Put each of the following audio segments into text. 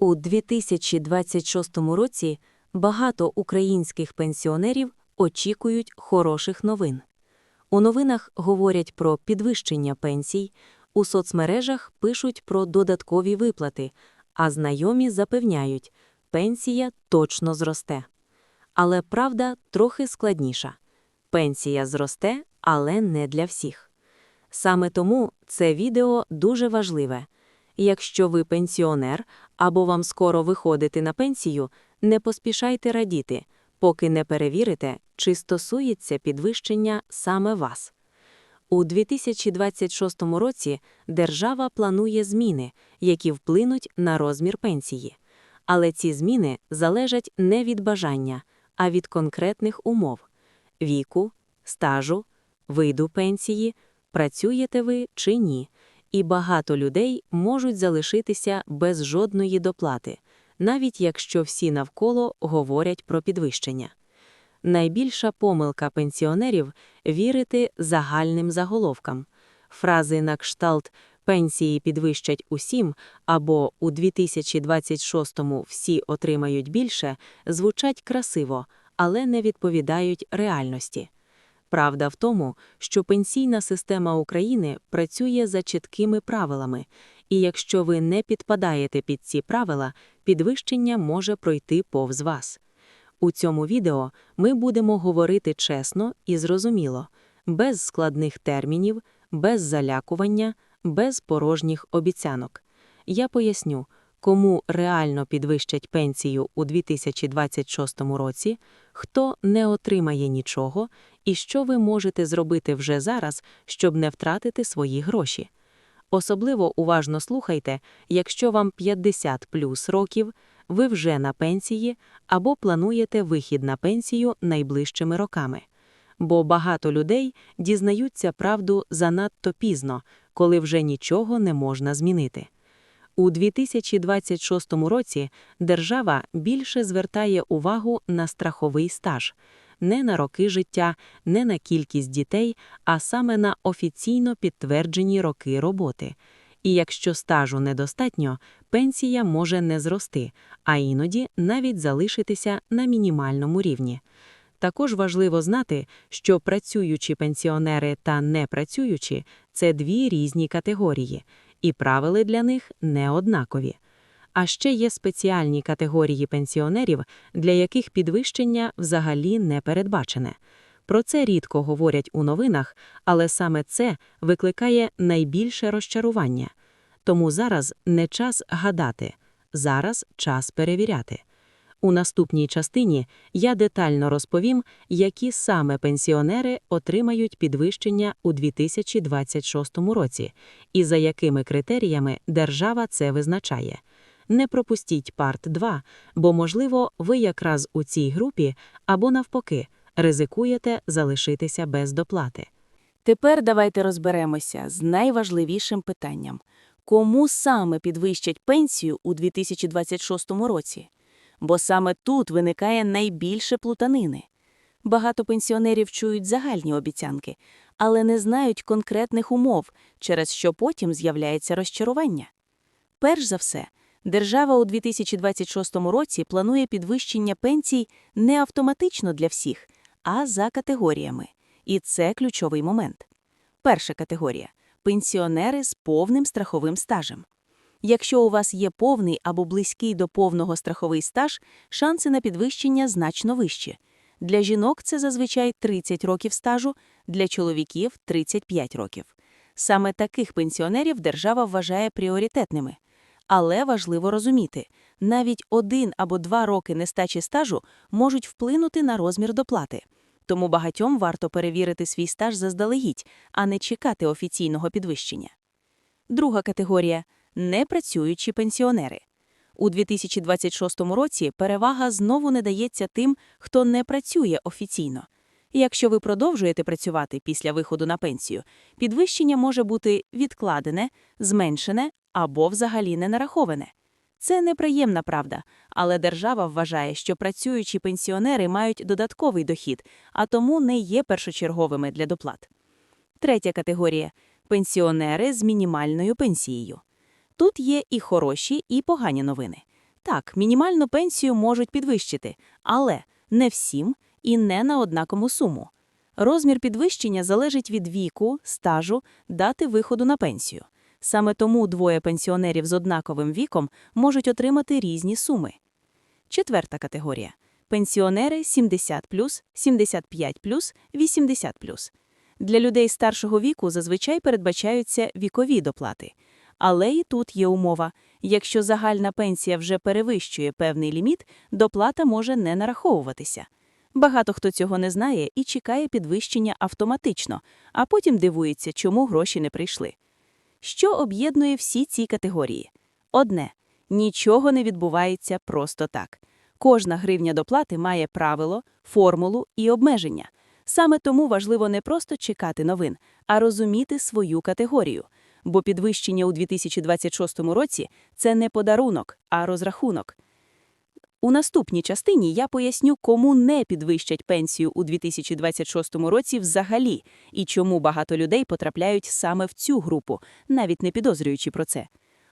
У 2026 році багато українських пенсіонерів очікують хороших новин. У новинах говорять про підвищення пенсій, у соцмережах пишуть про додаткові виплати, а знайомі запевняють, пенсія точно зросте. Але правда трохи складніша. Пенсія зросте, але не для всіх. Саме тому це відео дуже важливе. Якщо ви пенсіонер або вам скоро виходити на пенсію, не поспішайте радіти, поки не перевірите, чи стосується підвищення саме вас. У 2026 році держава планує зміни, які вплинуть на розмір пенсії. Але ці зміни залежать не від бажання, а від конкретних умов – віку, стажу, виду пенсії, працюєте ви чи ні. І багато людей можуть залишитися без жодної доплати, навіть якщо всі навколо говорять про підвищення. Найбільша помилка пенсіонерів вірити загальним заголовкам. Фрази на кшталт «пенсії підвищать усім» або «у 2026-му всі отримають більше» звучать красиво, але не відповідають реальності. Правда в тому, що пенсійна система України працює за чіткими правилами, і якщо ви не підпадаєте під ці правила, підвищення може пройти повз вас. У цьому відео ми будемо говорити чесно і зрозуміло, без складних термінів, без залякування, без порожніх обіцянок. Я поясню, кому реально підвищать пенсію у 2026 році, хто не отримає нічого і що ви можете зробити вже зараз, щоб не втратити свої гроші. Особливо уважно слухайте, якщо вам 50 плюс років, ви вже на пенсії або плануєте вихід на пенсію найближчими роками. Бо багато людей дізнаються правду занадто пізно, коли вже нічого не можна змінити. У 2026 році держава більше звертає увагу на страховий стаж, не на роки життя, не на кількість дітей, а саме на офіційно підтверджені роки роботи. І якщо стажу недостатньо, пенсія може не зрости, а іноді навіть залишитися на мінімальному рівні. Також важливо знати, що працюючі пенсіонери та непрацюючі це дві різні категорії, і правила для них не однакові. А ще є спеціальні категорії пенсіонерів, для яких підвищення взагалі не передбачене. Про це рідко говорять у новинах, але саме це викликає найбільше розчарування. Тому зараз не час гадати, зараз час перевіряти. У наступній частині я детально розповім, які саме пенсіонери отримають підвищення у 2026 році і за якими критеріями держава це визначає. Не пропустіть парт 2, бо, можливо, ви якраз у цій групі або навпаки ризикуєте залишитися без доплати. Тепер давайте розберемося з найважливішим питанням кому саме підвищать пенсію у 2026 році? Бо саме тут виникає найбільше плутанини. Багато пенсіонерів чують загальні обіцянки, але не знають конкретних умов, через що потім з'являється розчарування. Перш за все, держава у 2026 році планує підвищення пенсій не автоматично для всіх, а за категоріями. І це ключовий момент. Перша категорія пенсіонери з повним страховим стажем. Якщо у вас є повний або близький до повного страховий стаж, шанси на підвищення значно вищі. Для жінок це зазвичай 30 років стажу, для чоловіків 35 років. Саме таких пенсіонерів держава вважає пріоритетними. Але важливо розуміти, навіть один або два роки нестачі стажу можуть вплинути на розмір доплати. Тому багатьом варто перевірити свій стаж заздалегідь, а не чекати офіційного підвищення. Друга категорія непрацюючі пенсіонери. У 2026 році перевага знову не дається тим, хто не працює офіційно. Якщо ви продовжуєте працювати після виходу на пенсію, підвищення може бути відкладене, зменшене або взагалі не нараховане. Це неприємна правда, але держава вважає, що працюючі пенсіонери мають додатковий дохід, а тому не є першочерговими для доплат. Третя категорія пенсіонери з мінімальною пенсією. Тут є і хороші, і погані новини. Так, мінімальну пенсію можуть підвищити, але не всім і не на однакову суму. Розмір підвищення залежить від віку, стажу, дати виходу на пенсію. Саме тому двоє пенсіонерів з однаковим віком можуть отримати різні суми. Четверта категорія – пенсіонери 70+, 75+, 80+. Для людей старшого віку зазвичай передбачаються вікові доплати. Але і тут є умова. Якщо загальна пенсія вже перевищує певний ліміт, доплата може не нараховуватися. Багато хто цього не знає і чекає підвищення автоматично, а потім дивується, чому гроші не прийшли. Що об'єднує всі ці категорії? Одне – нічого не відбувається просто так. Кожна гривня доплати має правило, формулу і обмеження. Саме тому важливо не просто чекати новин, а розуміти свою категорію. Бо підвищення у 2026 році – це не подарунок, а розрахунок. У наступній частині я поясню, кому не підвищать пенсію у 2026 році взагалі і чому багато людей потрапляють саме в цю групу, навіть не підозрюючи про це.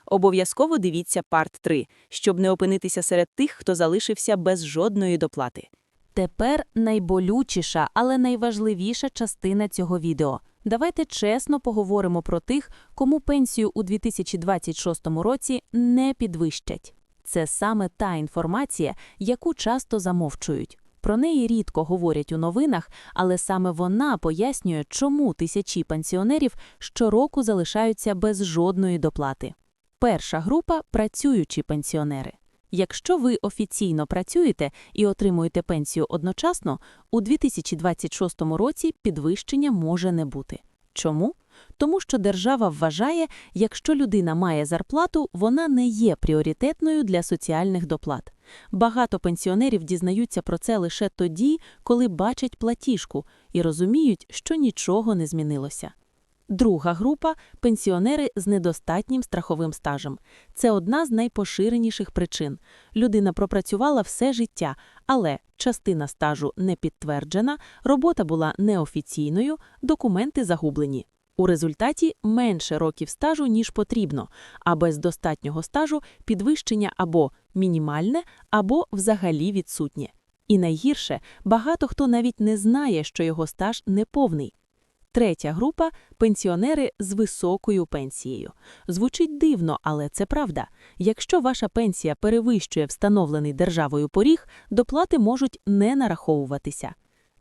Обов'язково дивіться парт 3, щоб не опинитися серед тих, хто залишився без жодної доплати. Тепер найболючіша, але найважливіша частина цього відео. Давайте чесно поговоримо про тих, кому пенсію у 2026 році не підвищать. Це саме та інформація, яку часто замовчують. Про неї рідко говорять у новинах, але саме вона пояснює, чому тисячі пенсіонерів щороку залишаються без жодної доплати. Перша група працюючі пенсіонери. Якщо ви офіційно працюєте і отримуєте пенсію одночасно, у 2026 році підвищення може не бути. Чому? Тому що держава вважає, якщо людина має зарплату, вона не є пріоритетною для соціальних доплат. Багато пенсіонерів дізнаються про це лише тоді, коли бачать платіжку і розуміють, що нічого не змінилося. Друга група пенсіонери з недостатнім страховим стажем. Це одна з найпоширеніших причин. Людина пропрацювала все життя, але частина стажу не підтверджена, робота була неофіційною, документи загублені. У результаті менше років стажу, ніж потрібно, а без достатнього стажу підвищення або мінімальне, або взагалі відсутнє. І найгірше, багато хто навіть не знає, що його стаж неповний. Третя група пенсіонери з високою пенсією. Звучить дивно, але це правда. Якщо ваша пенсія перевищує встановлений державою поріг, доплати можуть не нараховуватися.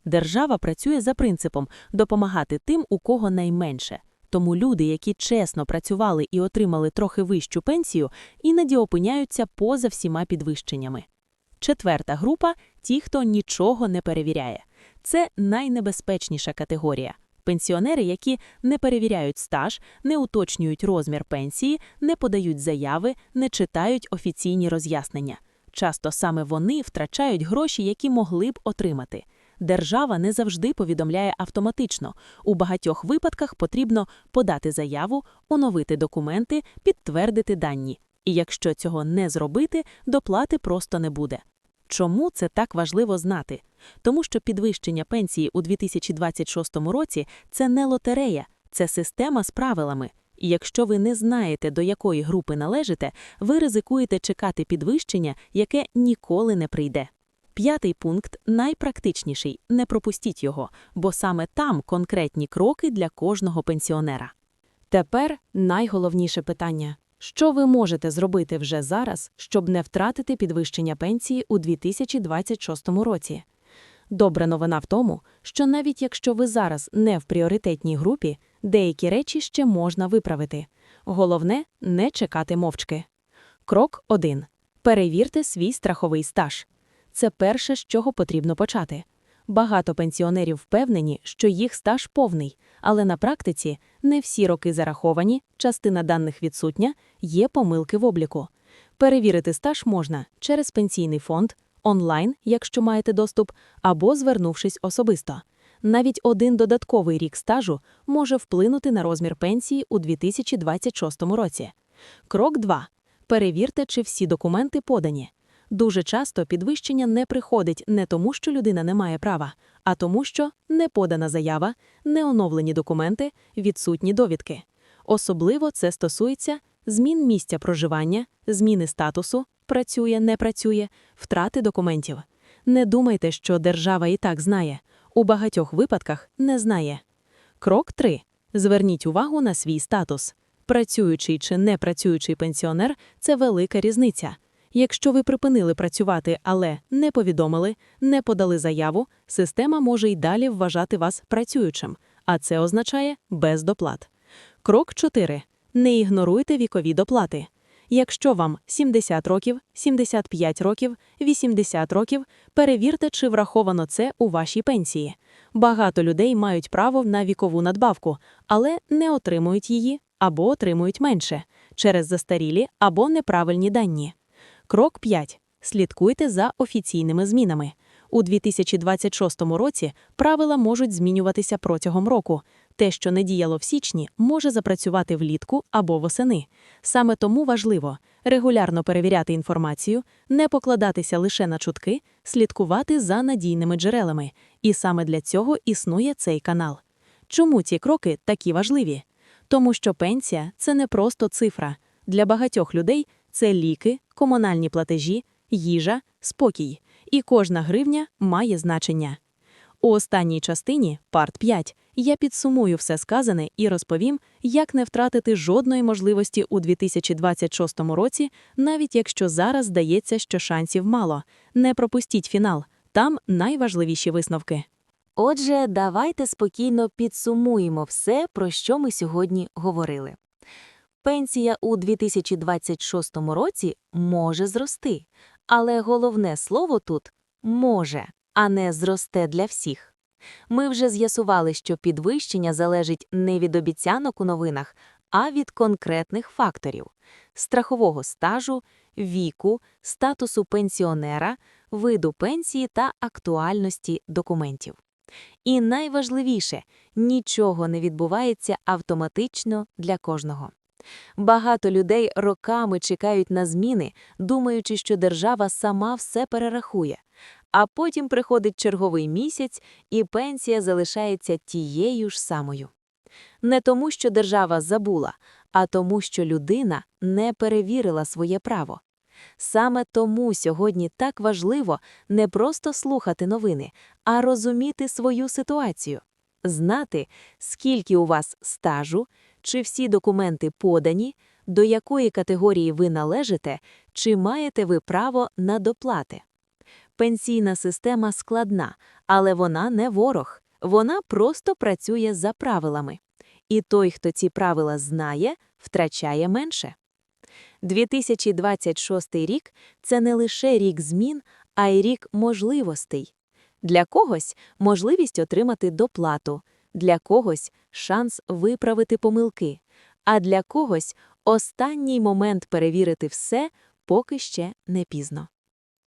Держава працює за принципом допомагати тим, у кого найменше. Тому люди, які чесно працювали і отримали трохи вищу пенсію, іноді опиняються поза всіма підвищеннями. Четверта група ті, хто нічого не перевіряє. Це найнебезпечніша категорія. Пенсіонери, які не перевіряють стаж, не уточнюють розмір пенсії, не подають заяви, не читають офіційні роз'яснення. Часто саме вони втрачають гроші, які могли б отримати. Держава не завжди повідомляє автоматично. У багатьох випадках потрібно подати заяву, оновити документи, підтвердити дані. І якщо цього не зробити, доплати просто не буде. Чому це так важливо знати? Тому що підвищення пенсії у 2026 році це не лотерея, це система з правилами. І якщо ви не знаєте, до якої групи належите, ви ризикуєте чекати підвищення, яке ніколи не прийде. П'ятий пункт найпрактичніший не пропустіть його, бо саме там конкретні кроки для кожного пенсіонера. Тепер найголовніше питання. Що ви можете зробити вже зараз, щоб не втратити підвищення пенсії у 2026 році? Добра новина в тому, що навіть якщо ви зараз не в пріоритетній групі, деякі речі ще можна виправити. Головне – не чекати мовчки. Крок 1. Перевірте свій страховий стаж. Це перше, з чого потрібно почати. Багато пенсіонерів впевнені, що їх стаж повний, але на практиці не всі роки зараховані, частина даних відсутня, є помилки в обліку. Перевірити стаж можна через пенсійний фонд, онлайн, якщо маєте доступ, або звернувшись особисто. Навіть один додатковий рік стажу може вплинути на розмір пенсії у 2026 році. Крок 2. Перевірте, чи всі документи подані. Дуже часто підвищення не приходить не тому, що людина не має права, а тому, що не подана заява, не оновлені документи, відсутні довідки. Особливо це стосується змін місця проживання, зміни статусу, працює, не працює, втрати документів. Не думайте, що держава і так знає. У багатьох випадках не знає. Крок 3. Зверніть увагу на свій статус. Працюючий чи не працюючий пенсіонер – це велика різниця. Якщо ви припинили працювати, але не повідомили, не подали заяву, система може й далі вважати вас працюючим, а це означає без доплат. Крок 4. Не ігноруйте вікові доплати. Якщо вам 70 років, 75 років, 80 років, перевірте, чи враховано це у вашій пенсії. Багато людей мають право на вікову надбавку, але не отримують її або отримують менше через застарілі або неправильні дані. Крок 5. Слідкуйте за офіційними змінами. У 2026 році правила можуть змінюватися протягом року. Те, що не діяло в січні, може запрацювати влітку або восени. Саме тому важливо регулярно перевіряти інформацію, не покладатися лише на чутки, слідкувати за надійними джерелами. І саме для цього існує цей канал. Чому ці кроки такі важливі? Тому що пенсія це не просто цифра. Для багатьох людей це ліки, комунальні платежі, їжа, спокій. І кожна гривня має значення. У останній частині, парт 5, я підсумую все сказане і розповім, як не втратити жодної можливості у 2026 році, навіть якщо зараз здається, що шансів мало. Не пропустіть фінал, там найважливіші висновки. Отже, давайте спокійно підсумуємо все, про що ми сьогодні говорили. Пенсія у 2026 році може зрости, але головне слово тут може, а не зросте для всіх. Ми вже з'ясували, що підвищення залежить не від обіцянок у новинах, а від конкретних факторів страхового стажу, віку, статусу пенсіонера, виду пенсії та актуальності документів. І найважливіше, нічого не відбувається автоматично для кожного. Багато людей роками чекають на зміни, думаючи, що держава сама все перерахує. А потім приходить черговий місяць, і пенсія залишається тією ж самою. Не тому, що держава забула, а тому, що людина не перевірила своє право. Саме тому сьогодні так важливо не просто слухати новини, а розуміти свою ситуацію, знати, скільки у вас стажу, чи всі документи подані, до якої категорії ви належите, чи маєте ви право на доплати. Пенсійна система складна, але вона не ворог, вона просто працює за правилами. І той, хто ці правила знає, втрачає менше. 2026 рік це не лише рік змін, а й рік можливостей. Для когось можливість отримати доплату, для когось шанс виправити помилки, а для когось останній момент перевірити все, поки ще не пізно.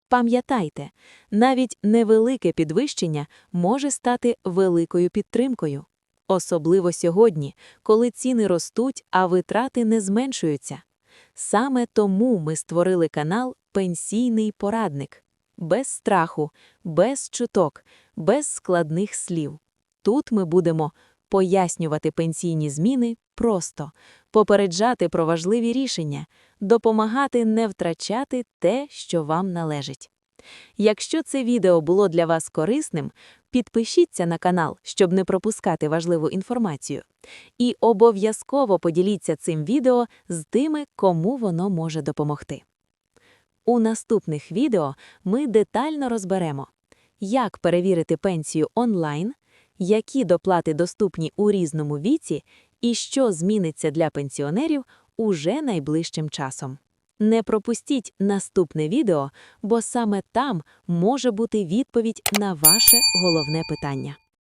Пам'ятайте, навіть невелике підвищення може стати великою підтримкою. Особливо сьогодні, коли ціни ростуть, а витрати не зменшуються. Саме тому ми створили канал Пенсійний порадник. Без страху, без чуток, без складних слів. Тут ми будемо пояснювати пенсійні зміни просто, попереджати про важливі рішення, допомагати не втрачати те, що вам належить. Якщо це відео було для вас корисним, підпишіться на канал, щоб не пропускати важливу інформацію. І обов'язково поділіться цим відео з тими, кому воно може допомогти. У наступних відео ми детально розберемо, як перевірити пенсію онлайн, які доплати доступні у різному віці і що зміниться для пенсіонерів уже найближчим часом. Не пропустіть наступне відео, бо саме там може бути відповідь на ваше головне питання.